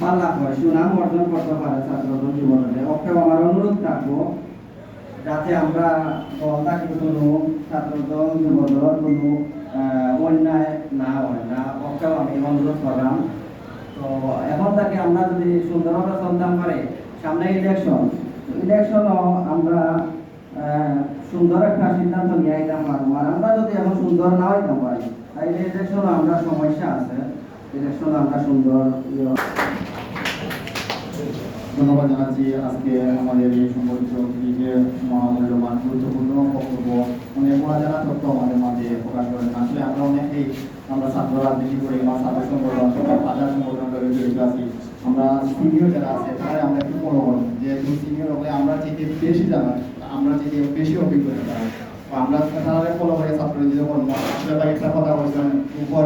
পাল্লা করে সুনাম অর্জন করতে পারে ছাত্র দল যুব দলে ওকেও আমার অনুরোধ রাখব যাতে আমরা দলটাকে কোনো ছাত্র দল যুব দল কোনো অন্যায় না হয় না, ওকেও আমি অনুরোধ করলাম। তো এখন থেকে আমরা যদি সুন্দরভাবে সন্ধান করে, সামনে ইলেকশন ইলেকশনও আমরা সুন্দর একটা সিদ্ধান্ত নিয়ে আইতাম পারব আর আমরা যদি এখন সুন্দর না হইতাম পারি, তাইলে ইলেকশনও আমরা সমস্যা আছে। ইলেকশন আমরা সুন্দর ইয়ে ধন্যবাদ জানাচ্ছি আজকে আমাদের এই সংগঠিত দিকে মহামূল্যবান গুরুত্বপূর্ণ বক্তব্য অনেক অজানা তথ্য আমাদের মাঝে প্রকাশ করেন। আসলে আমরা অনেকেই আমরা ছাত্র রাজনীতি করি বা ছাত্র সংগঠন সংগঠন করে জড়িত আছি, আমরা সিনিয়র যারা আছে, তারাই আমরা একটু বড় হন যেহেতু সিনিয়র হলে আমরা থেকে বেশি জানা, আমরা থেকে বেশি অভিজ্ঞতা তারা আমরা ফলো করে একটা কথা বলছিলাম, উপর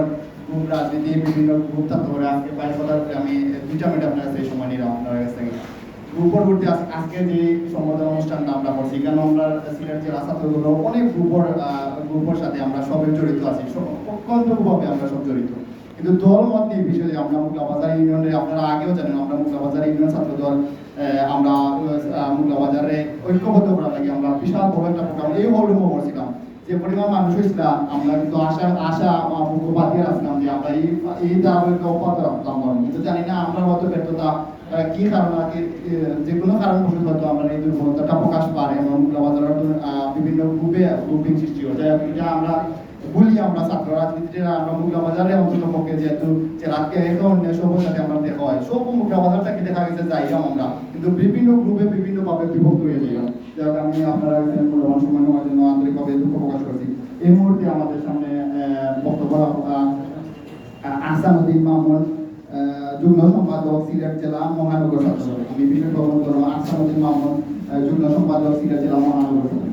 রাজনীতি, বিভিন্ন গ্রুপ আজকে বাইশ কথা আমি দুইটা মিনিট আপনার সেই সময় নিলাম আপনার কাছ থেকে। আজকে যে সম্বোধন অনুষ্ঠানটা আমরা করছি, কেন আমরা সিলেট জেলা ছাত্রগুলো অনেক গ্রুপের সাথে আমরা সবাই জড়িত আছি। অত্যন্তভাবে আমরা সব জড়িত। কিন্তু দল মত নিয়ে বিষয়ে আমরা মুগলাবাজার ইউনিয়নের আপনারা আগেও জানেন আমরা মুগলাবাজার ইউনিয়ন ছাত্র দল আমরা মুগলাবাজারে ঐক্যবদ্ধ করার লাগে আমরা বিশাল বড় একটা প্রোগ্রাম এই হলরুমও করছিলাম যে পরিমাণ মানুষ হয়েছিল আমরা কিন্তু আশা আশা মুখ বাদিয়ে রাখছিলাম যে আমরা এই এই ধারাবাহিক অব্যাহত রাখতাম কিন্তু জানি না আমরা হয়তো ব্যর্থতা কি কারণ কি, যে কোনো কারণবশত হয়তো আমরা এই দুর্বলতাটা প্রকাশ পারে এবং মুগলাবাজারের বিভিন্ন গ্রুপে গ্রুপিং সৃষ্টি হয়ে। যায় এটা আমরা বলি আমরা ছাত্র রাজনীতিটা আমরা মুগলাবাজারে অন্তত পক্ষে যেহেতু যে রাতকে এখন সবার সাথে আমরা দেখা হয়। সব মুগলাবাজারটাকে দেখা গেছে? যাইলাম আমরা। কিন্তু বিভিন্ন গ্রুপে বিভিন্ন ভাবে বিভক্ত হয়ে যাই যাক আমি আপনারা এখানে মূল্যবান সময় নেওয়ার জন্য আন্তরিকভাবে দুঃখ প্রকাশ করছি। এই মুহূর্তে আমাদের সামনে বক্তব্য আহ, আহসানুদ্দিন মামুন যুগ্ম সম্পাদক সিলেট জেলা মহানগর ছাত্র আমি বিশেষ করব আহসানুদ্দিন মামুন যুগ্ম সম্পাদক সিলেট জেলা মহানগর ছাত্র